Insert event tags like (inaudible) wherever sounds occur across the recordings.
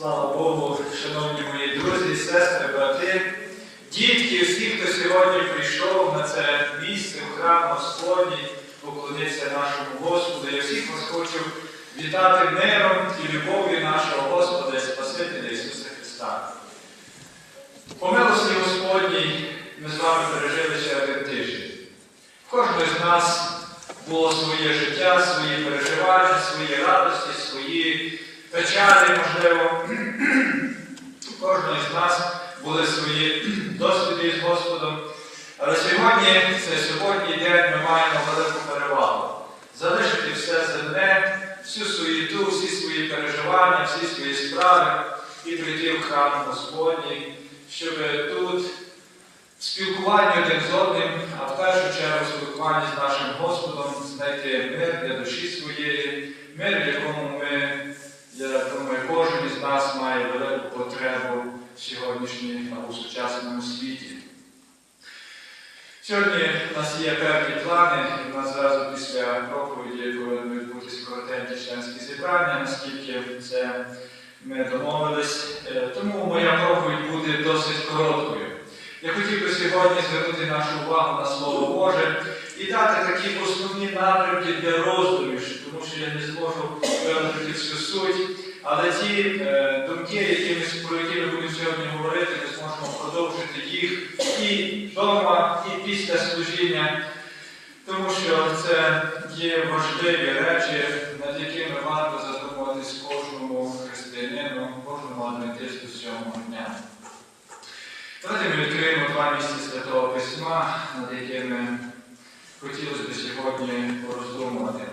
Слава Богу, шановні мої друзі, сестри, брати, дітки, всі, хто сьогодні прийшов на це місце в храм Господній, поклонитися нашому Господу. Я всіх вас хочу вітати миром і любов'ю нашого Господа і Спасителя Ісуса Христа. По милості Господній ми з вами пережили ще один тиждень. Кожного з нас було своє життя, свої переживання, свої радості, свої печалі, можливо. У кожного з нас були свої досвіди з Господом. Але сьогодні, це сьогодні день, ми маємо велику перевагу. Залишити все земне, всю суєту, всі свої переживання, всі свої справи і прийти в храм Господній, щоб тут в спілкуванні один з одним, а в першу чергу в спілкуванні з нашим Господом знайти мир для душі своєї, мир, в якому ми, я думаю, кожен із нас має велику потребу в сьогоднішньому у сучасному світі. Сьогодні у нас є певні плани, і у нас зразу після проповіді повинні відбутися коротенькі членські зібрання, наскільки це ми домовились. Е, Тому моя проповідь буде досить короткою. Я хотів би сьогодні звернути нашу увагу на Слово Боже і дати такі основні напрямки для роздумів, тому що я не зможу виразити всю суть, але ті е, думки, які ми, про які ми будемо сьогодні говорити, ми зможемо продовжити їх і вдома, і після служіння, тому що це є важливі речі, над якими варто задумуватись кожному християнину, кожному адвентисту сьомого дня. Давайте ми відкриємо два місця Святого Письма, над якими хотілося б сьогодні пороздумувати.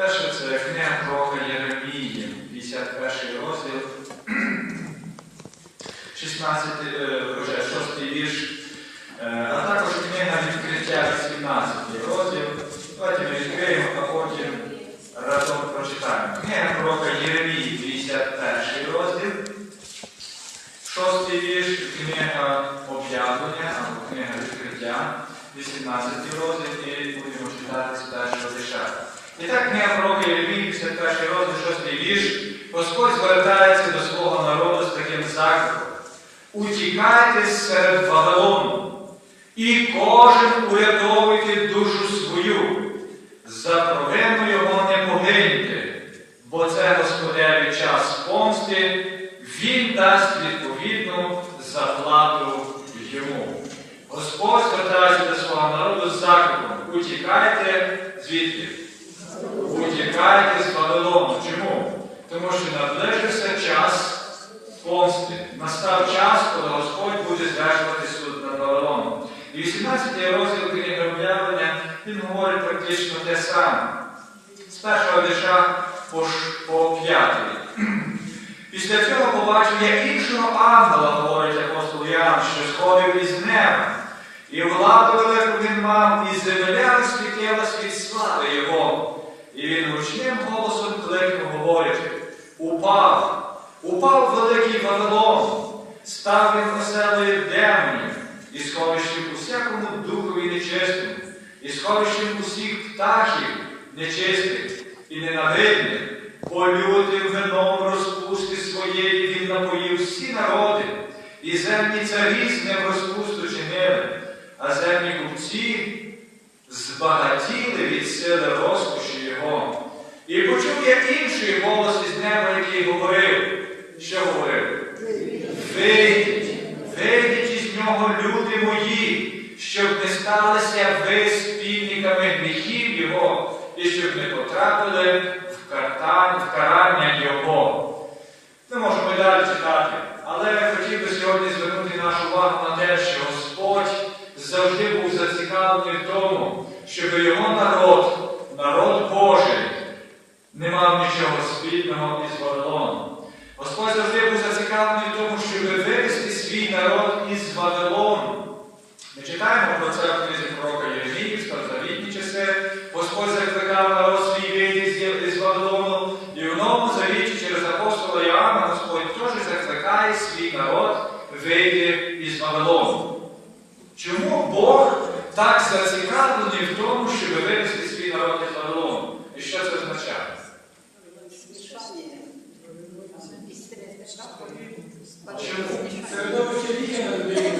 Перше це книга пророка Єремії, 51 розділ, 16, е, вже 6 вірш, Е, а також книга відкриття 18 розділ. Давайте ми відкриємо, а потім разом прочитаємо. Книга пророка Єремії, 51 розділ. Шостий вірш, книга об'явлення або книга відкриття, 18 розділ, і будемо читати з першого вірша. І так книга пророка Єремії, 51 розділ, 6 вірш. Господь звертається до свого народу з таким закликом. Утікайте серед Вавилону, і кожен урядовуйте душу свою. За провину його не погиньте, бо це Господеві час помсти, він дасть відповідну заплату йому. Господь звертається до свого народу з закликом. Утікайте звідки? Утікайте з Вавилону. Чому? Тому що наближився час помсти. Настав час, коли Господь буде звершувати суд над Вавилоном. І 18 розділ книги об'явлення він говорить практично те саме. З першого вірша по, по п'ятий. (clears throat) Після цього побачив я іншого ангела, говорить апостол Іоанн, що сходив із неба. І владу велику він мав, і земля розсвітилась від слави його. І він гучним голосом кликнув, говорячи, упав, упав великий Вавилон, став він оселою демонів, і сховищем усякому духові нечистому, і сховищем усіх птахів нечистих і ненавидних, бо лютим вином розпусти своєї він напоїв всі народи, і земні царі з ним розпусту чинили, а земні купці збагатіли від сили розкоші його. І почув я інший голос із неба, який говорив, що говорив? Вийдіть, вийдіть із нього, люди мої, щоб не сталися ви спільниками гріхів Його, і щоб не потрапили в, картань, в карання Його. Ми можемо далі читати, але Чому? Середовище вічно людей.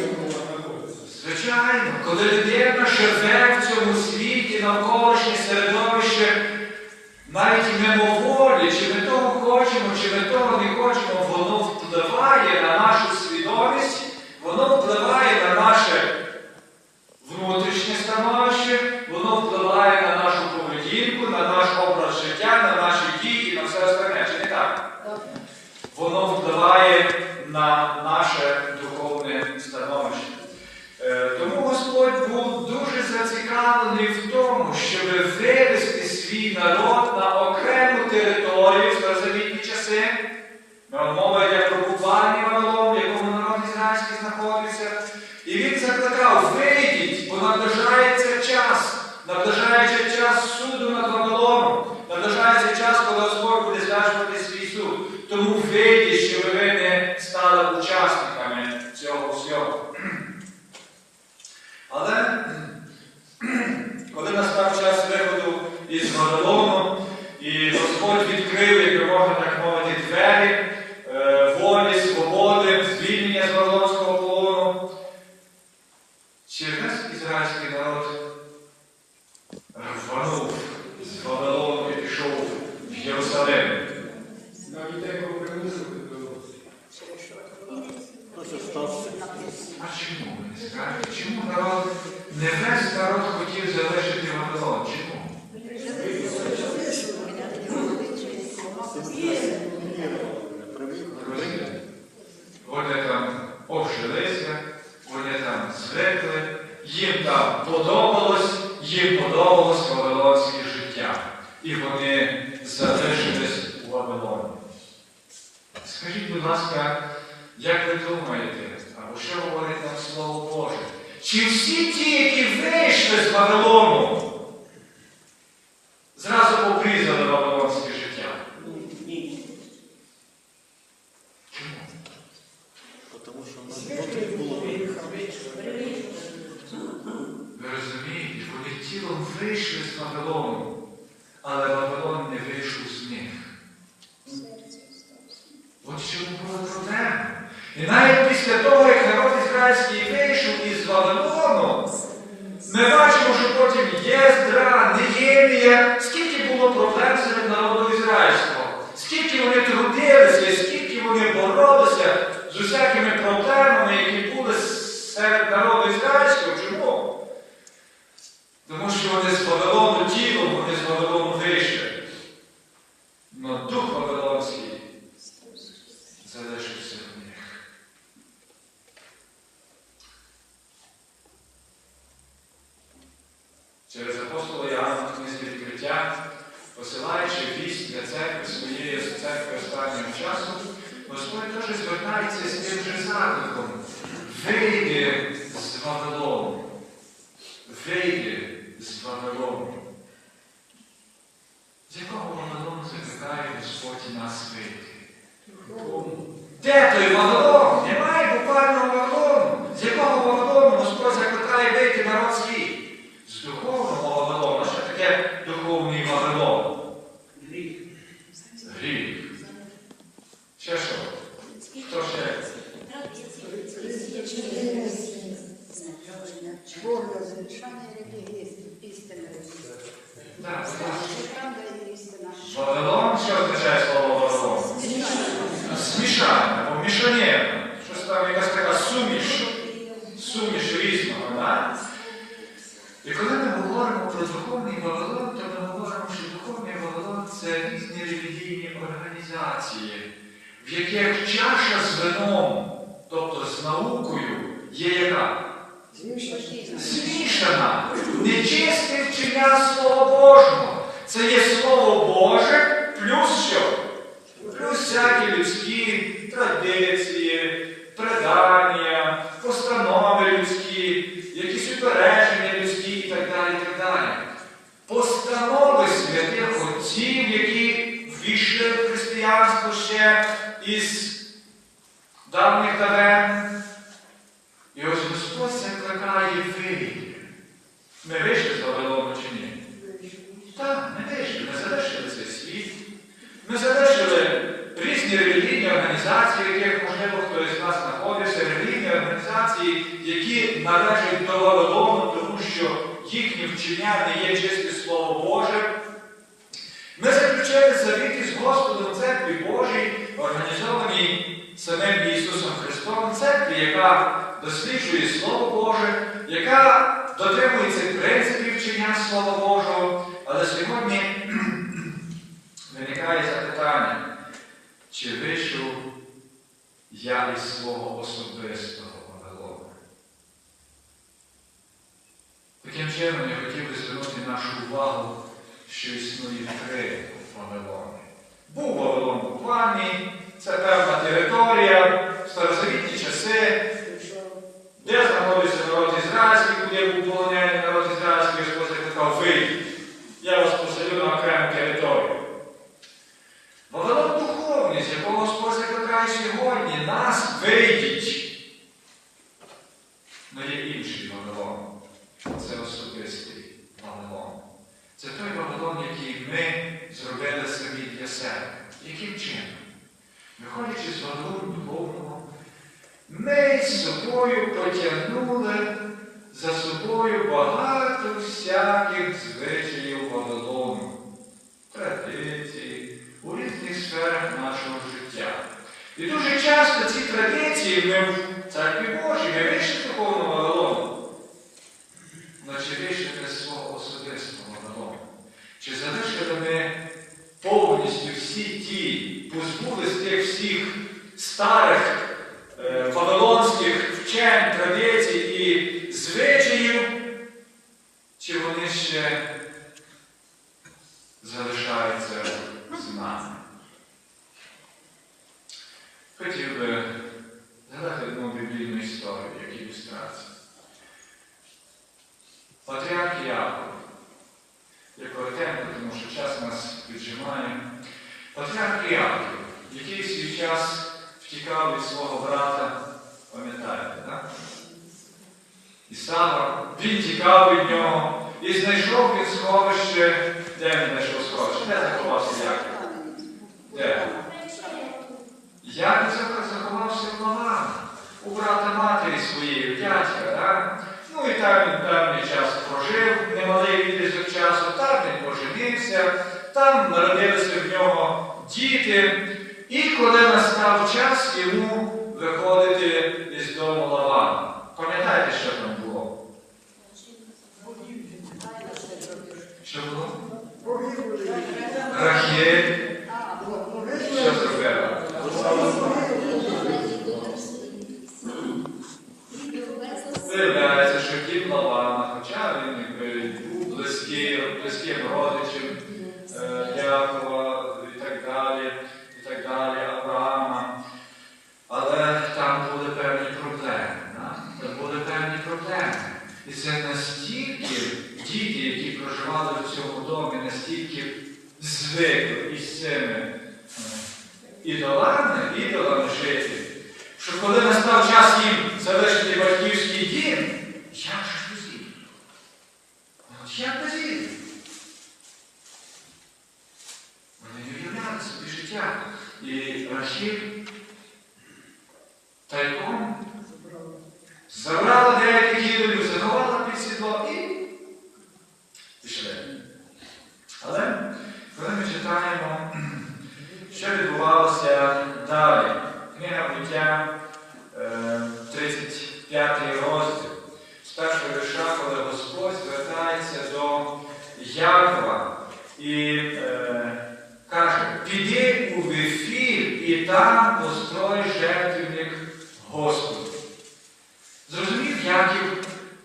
compreso Тому що вони з Вавилону тілом, вони з Вавилону вище. wielkie, marodzki є яка? Змішана. Нечисте вчення Слова Божого. Це є Слово Боже плюс що? Плюс всякі людські традиції, предання, постанови людські, якісь упередження людські і так далі. І так далі. Постанови святих отців, які ввійшли в християнство ще із давніх давен. Не вийшли з Вавилону чи ні? Так, не вийшли. Ми залишили цей світ. Ми залишили різні релігійні організації, в яких, можливо, хтось з нас знаходиться, релігійні організації, які належать до Вавилону, тому що їхнє вчення не є чисте Слово Боже. Ми заключили завіт з Господом Церкві Божій, організованій самим Ісусом Христом, церкві, яка досліджує Слово Боже, яка дотримується принципів вчення Слова Божого. Але сьогодні (clears throat) виникає запитання, чи вийшов я із свого особистого Вавилону? Таким чином я хотів би звернути нашу увагу, що існує три Вавилони. Був Вавилон буквальний, це певна територія, старозавітні часи, де знаходиться народ ізраїльський, куди був полонений народ ізраїльський, Господь закликав вийти. Я вас поселю на окрему територію. Вавилон духовний, з якого Господь закликає сьогодні, нас вийдіть. Але є інший Вавилон. Це особистий Вавилон. Це той Вавилон, який ми зробили самі для себе. Яким чином? Виходячи з Вавилону духовного, ми з собою потягнули за собою багато всяких звичаїв Вавилону, традицій у різних сферах нашого життя. І ці традиції ми в церкві Божій, ми з духовного Вавилону. Ну, чи вийшли ми з свого особистого Вавилону? Чи залишили ми повністю всі ті, позбулись тих всіх старих е, вавилонських вчень, традицій і звичаїв, чи вони ще залишаються з нами? Хотів би згадати одну біблійну історію, як ілюстрацію. Патріарх Яков. Я коротенько, тому що час нас піджимає. Патріарх Яків, який свій час втікав від свого брата, пам'ятаєте, так? Ісава, він тікав від нього і знайшов він сховище, де він знайшов сховище? Де заховався Яків? Де? Яків заховався в Лавана, у брата матері своєї, у дядька, так? Ну і там він певний час прожив, немалий відрізок часу, там він поженився, там народилися в нього діти. І коли настав час йому виходити із дому Лавана. Пам'ятаєте, що там було? Що було? Рахіль. Siete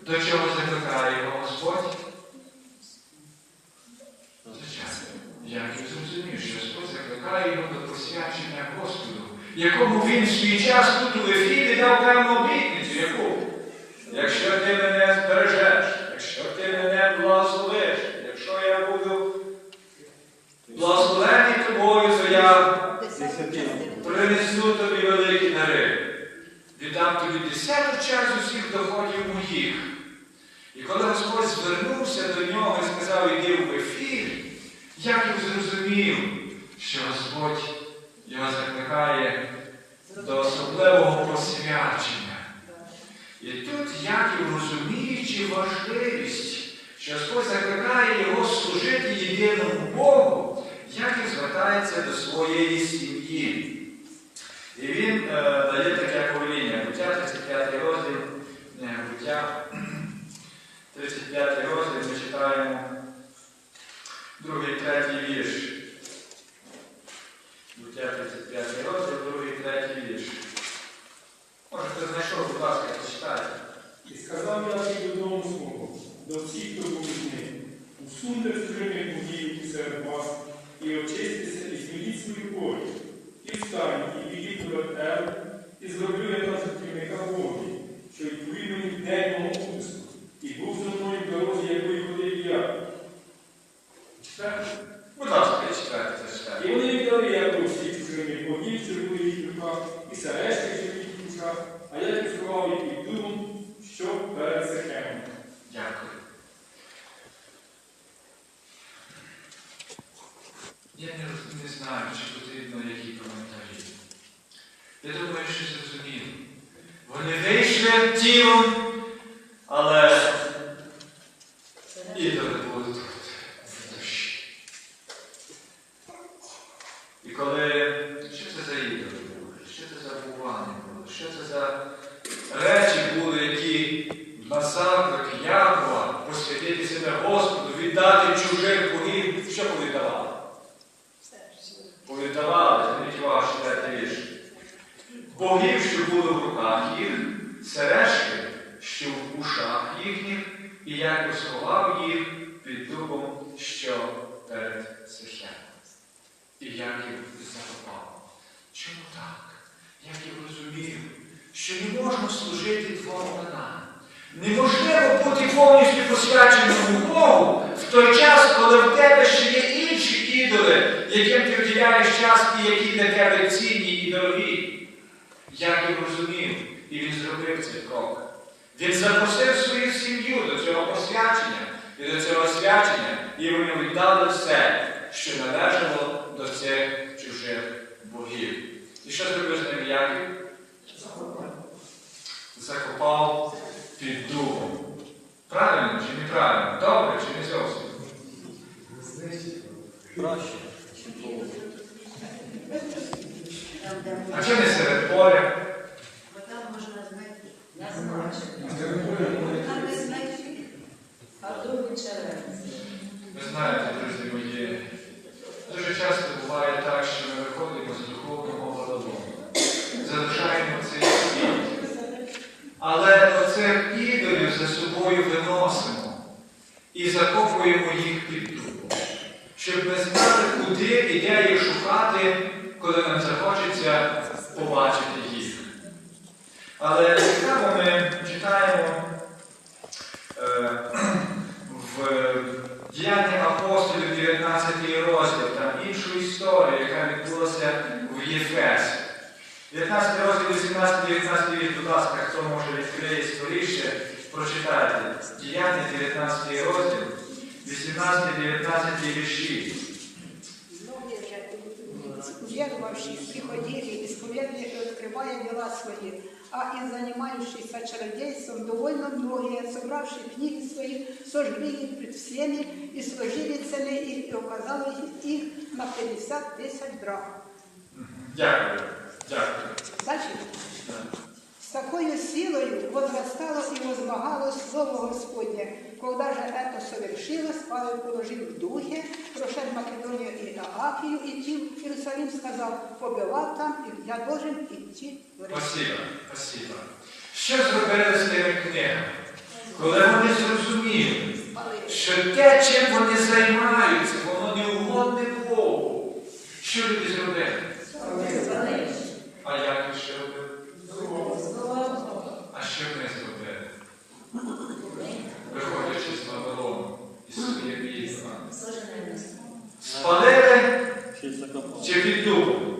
до чого закликає його Господь? Звичайно, Яків зрозумів, що Господь закликає його до посвячення Господу, якому він в свій час тут у Ефілі дав певну обітницю, яку? Якщо ти мене збережеш, якщо ти мене благословиш, якщо я буду благословений тобою, то я принесу тобі великі дари. Віддам тобі десяту часть усіх доходів моїх коли Господь звернувся до нього і сказав, іди в ефір, як він зрозумів, що Господь його закликає до особливого посвячення. І тут Яків, розуміючи важливість, що Господь закликає його служити єдиному Богу, Яків звертається до своєї сім'ї. І він е, дає таке повеління, буття 35 розділ, е, буття. 35 розділ ми читаємо другий, третій вірш. Буття 35 розділ, другий, третій вірш. Може, хто знайшов, будь ласка, почитайте. І сказав я додому свого, до всіх, хто був з ним, усуньте скриних подій і серед вас, і очистися, і змініть свою очі, і встань, і підіть до Ел, і зроблю я на сутівника Богі, що відповів мені в день мого пусту, і був за мною в дорозі, якої ходив я. Читаєш? Будь ласка, читайте, зачитайте. І вони віддали я всіх скриних богів, що були в їх руках, і сережки, що в їх руках, а я їх сховав їх під дубом, що перед Сихемом. Дякую. Я не, роз- не знаю, чи потрібно які коментарі. Я думаю, що зрозуміло. Вони вийшли тілом, але ідоли були тут. в душі. І коли, що це за ідоли були? Що це за бувани були? Що це за речі були, які на заклик Якова посвятити себе Господу, віддати чужих богів, що повідавали? Повідавали, зверніть увагу, що дайте вірш. Богів, що були в руках їх, сережки, що в ушах їхніх, і Яків сховав їх під дубом, що перед Сихемом. І Яків закопав. Чому так? Яків розумів, що не можна служити двом богам. Неможливо бути повністю посвяченим Богу в той час, коли в тебе ще є інші ідоли, яким ти вділяєш час і які для тебе цінні і дорогі. Яків розумів, і він зробив цей крок. Він запросив свою сім'ю до цього посвячення і до цього свячення, і вони віддали все, що належало до цих чужих богів. І що зробив з ним Яків? Закопав під дубом. Правильно чи неправильно? Добре чи не зовсім? Краще. А чи не серед поля? Бо там можна знайти. Я знаю. Там не знайти. А другий червень. Ви знаєте, друзі мої, дуже часто буває так, що ми виходимо з духовного водолому, залишаємо цей світ. Але оцих ідолів за собою виносимо і закопуємо їх під дубом, щоб ми знали, куди і де їх шукати, коли нам захочеться побачити їх. Але цікаво ми читаємо е, в Діяння апостолів 19 розділ, там іншу історію, яка відбулася в Єфесі. 19 розділ, 18, 19 вірш, будь ласка, хто може відкриє скоріше, прочитайте. Діяння 19 розділ, 18, 19 вірші. Многие же веровавшие приходили, исповедали и открывая дела свои, а и занимающиеся чародейством довольно многие, собравшие книги свои, сожгли их пред всеми и сложили цены их и указали их на 50 тысяч драхм. Дякую. Дякую. Дальше. С такой силою возрастало и возмогалось Слово Господне. Когда же это совершилось, Павел положил в духе, прошел Македонию и Агакию, идти в Иерусалим, сказал, побывал там, и я должен идти в Рим. Спасибо, спасибо. Що зробили з тими книгами? Коли вони зрозуміли, що те, чим вони займаються, воно не угодне Богу. Що люди зробили? А як ви ще робили? А що ми зробили? Виходячи з Вавилону із своїх війська. Спалили Ще й закопав. чи під дубом?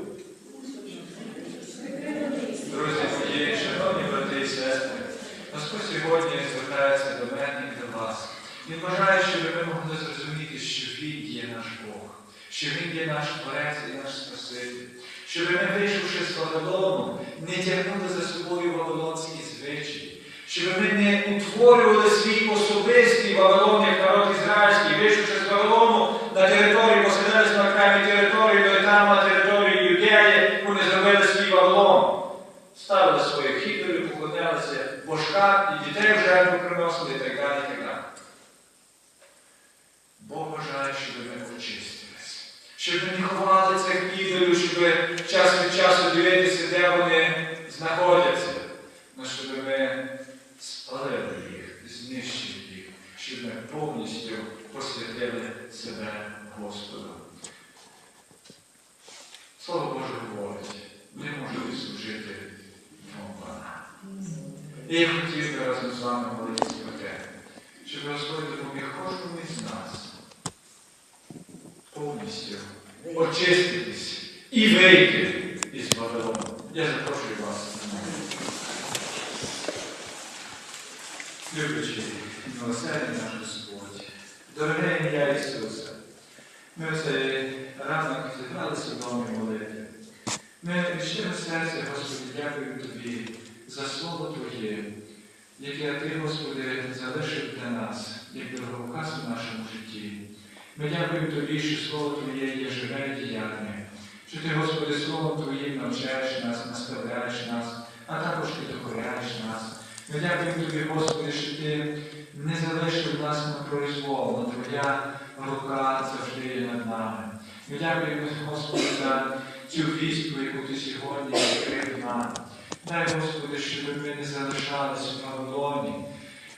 Друзі мої, шановні брати і сестри, Господь сьогодні звертається до мене і до вас. Він бажає, щоб ми могли зрозуміти, що Він є наш Бог, що Він є наш Творець і наш Спаситель. Щоб ми, вийшовши з Вавилону, не тягнули за собою вавилонські звичаї, щоб ми не утворювали свій особистий Вавилон, як народ ізраїльський, вийшовши з Вавилону на території, поселилися на окремій території, то й там на території Юдеї, вони зробили свій Вавилон. Ставили своїх ідолів, поклонялися божкам і дітей в жертву приносили і так далі, і так далі. Бог бажає, щоб ми очистилися, щоб ми не ховали цих ідолів, щоб час від часу дивитися, де вони знаходяться, але щоб ми спалили їх, знищили їх, щоб ми повністю посвятили себе Господу. Слово Боже говорить, ви можете служити двом панам. І я хотів би разом з вами молитися про те, щоб Господь допоміг кожному із нас повністю очиститись і вийти із Вавилону. Я запрошую вас. Любичі, милосердний наш Господь, дороге ім'я Ісуса, ми в цей ранок зібралися в домі молити. Ми від щиро серця, Господи, дякуємо Тобі за Слово Твоє, яке Ти, Господи, залишив для нас, як дороговказ у нашому житті. Ми дякуємо Тобі, що Слово Твоє є живе і діяльне, що Ти, Господи, Словом Твоїм навчаєш нас, наставляєш нас, а також Ти докоряєш нас. Ми дякуємо Тобі, Господи, що Ти не залишив нас на произвол, але Твоя рука завжди є над нами. Ми дякуємо, Господи, за цю вістку, яку Ти сьогодні відкрив нам. Дай, Господи, щоб ми не залишалися в Вавилоні,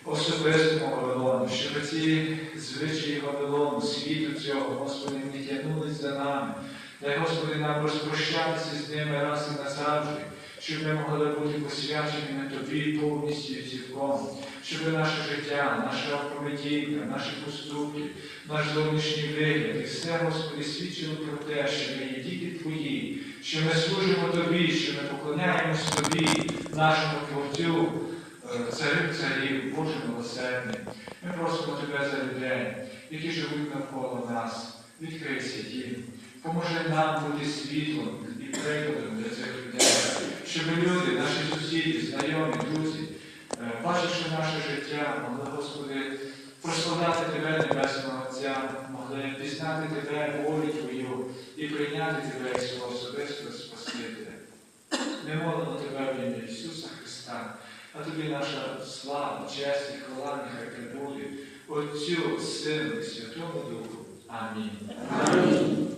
особистому Вавилоні, щоб ці звичаї Вавилону, світу цього, Господи, не тягнулись за нами. Дай, Господи, нам розпрощатися з ними раз і назавжди, щоб ми могли бути посвячені на Тобі повністю і цілком, щоб наше життя, наша поведінка, наші поступки, наш зовнішній вигляд і все, Господи, свідчило про те, що ми є діти Твої, що ми служимо Тобі, що ми поклоняємось Тобі, нашому Творцю, е, царю царів, Боже милосердний. Ми просимо Тебе за людей, які живуть навколо нас. Відкрийся їм. Поможи нам бути світлом і прикладом для цих людей, щоб люди, наші сусіди, знайомі, друзі, бачивши наше життя, могли, Господи, прославляти Тебе, Небесного Отця, могли пізнати Тебе, волю Твою і прийняти Тебе як свого особистого Спасителя. Ми молимо Тебе в ім'я Ісуса Христа, а Тобі наша слава, честь і хвала нехай прибуде Отцю, Сину і Святому Духу. Амінь. Амінь.